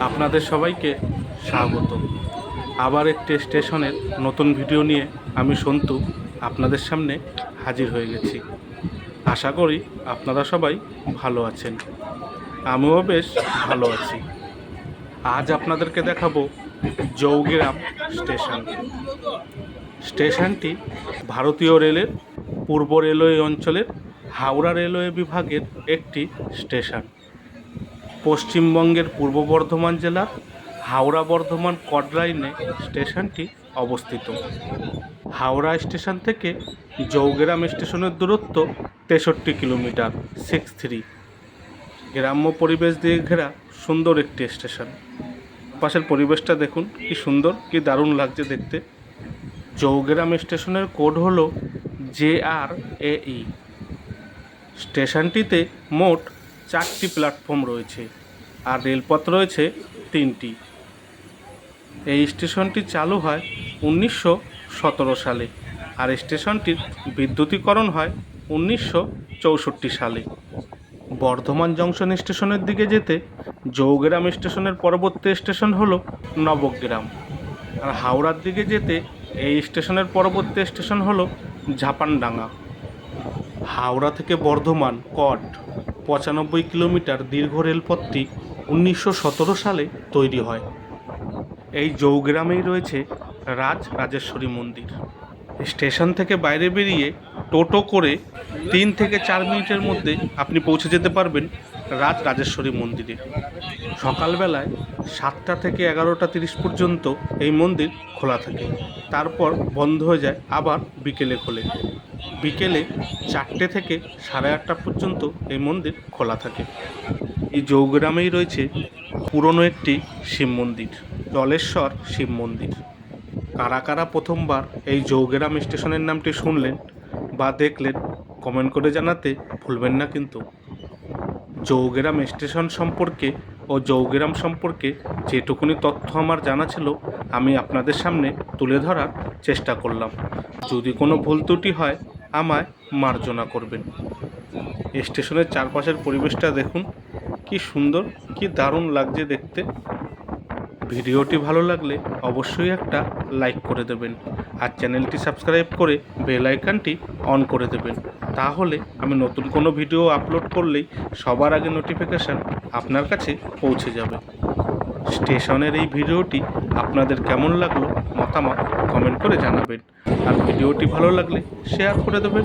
আপনাদের সবাইকে স্বাগত। আবার একটি স্টেশনের নতুন ভিডিও নিয়ে আমি সন্তু আপনাদের সামনে হাজির হয়ে গেছি। আশা করি আপনারা সবাই ভালো আছেন। আমিও বেশ ভালো আছি। আজ আপনাদেরকে দেখাবো জৌগিরাম স্টেশন। স্টেশনটি ভারতীয় রেলের পূর্ব রেলওয়ে অঞ্চলের হাওড়া রেলওয়ে বিভাগের একটি স্টেশন। পশ্চিমবঙ্গের পূর্ব বর্ধমান জেলার হাওড়া বর্ধমান কড লাইনে স্টেশনটি অবস্থিত। হাওড়া স্টেশন থেকে জৌগেরাম স্টেশনের দূরত্ব তেষট্টি কিলোমিটার সিক্স থ্রি গ্রাম্য পরিবেশ দিয়ে ঘেরা সুন্দর একটি স্টেশন। পাশের পরিবেশটা দেখুন, কি সুন্দর, কি দারুণ লাগছে দেখতে। জৌগেরাম স্টেশনের কোড হলো জে আর এ ই স্টেশনটিতে মোট চারটি প্ল্যাটফর্ম রয়েছে। আর রেলপথ রয়েছে তিনটি। এই স্টেশনটি চালু হয় উনিশশো সতেরো সালে আর স্টেশনটির বিদ্যুতীকরণ হয় উনিশশো চৌষট্টি সালে। বর্ধমান জংশন স্টেশনের দিকে যেতে জৌগ্রাম স্টেশনের পরবর্তী স্টেশন হল নবগ্রাম আর হাওড়ার দিকে যেতে এই স্টেশনের পরবর্তী স্টেশন হল ঝাপানডাঙ্গা। হাওড়া থেকে বর্ধমান কট পঁচানব্বই কিলোমিটার দীর্ঘ রেলপথটি উনিশশো সতেরো সালে তৈরি হয়। এই জৌগ্রামেই রয়েছে রাজ রাজেশ্বরী মন্দির। স্টেশন থেকে বাইরে বেরিয়ে টোটো করে তিন থেকে চার মিনিটের মধ্যে আপনি পৌঁছে যেতে পারবেন রাজ রাজেশ্বরী মন্দিরে। সকালবেলায় সাতটা থেকে এগারোটা তিরিশ পর্যন্ত এই মন্দির খোলা থাকে। তারপর বন্ধ হয়ে যায় আবার বিকেলে খোলে। বিকেলে চারটে থেকে সাড়ে আটটা পর্যন্ত এই মন্দির খোলা থাকে। এই জৌগ্রামেই রয়েছে পুরনো একটি শিব মন্দির, জলেশ্বর শিব মন্দির। কারা কারা প্রথমবার এই জৌগ্রাম স্টেশনের নামটি শুনলেন বা দেখলেন, কমেন্ট করে জানাতে ভুলবেন না কিন্তু। জৌগ্রাম স্টেশন সম্পর্কে ও জৌগ্রাম সম্পর্কে যেটুকুনি তথ্য আমার জানা ছিল, আমি আপনাদের সামনে তুলে ধরার চেষ্টা করলাম। যদি কোনো ভুল ত্রুটি হয়, আমায় মার্জনা করবেন। স্টেশনের চারপাশের পরিবেশটা দেখুন। কি সুন্দর, কি দারুণ লাগছে দেখতে। ভিডিওটি ভালো লাগলে অবশ্যই একটা লাইক করে দেবেন আর চ্যানেলটি সাবস্ক্রাইব করে বেল আইকনটি অন করে দেবেন। তাহলে আমি নতুন কোনো ভিডিও আপলোড করলেই সবার আগে নোটিফিকেশান আপনার কাছে পৌঁছে যাবে। স্টেশনের এই ভিডিওটি আপনাদের কেমন লাগল মতামত কমেন্ট করে জানাবেন। আর ভিডিওটি ভালো লাগলে শেয়ার করে দেবেন।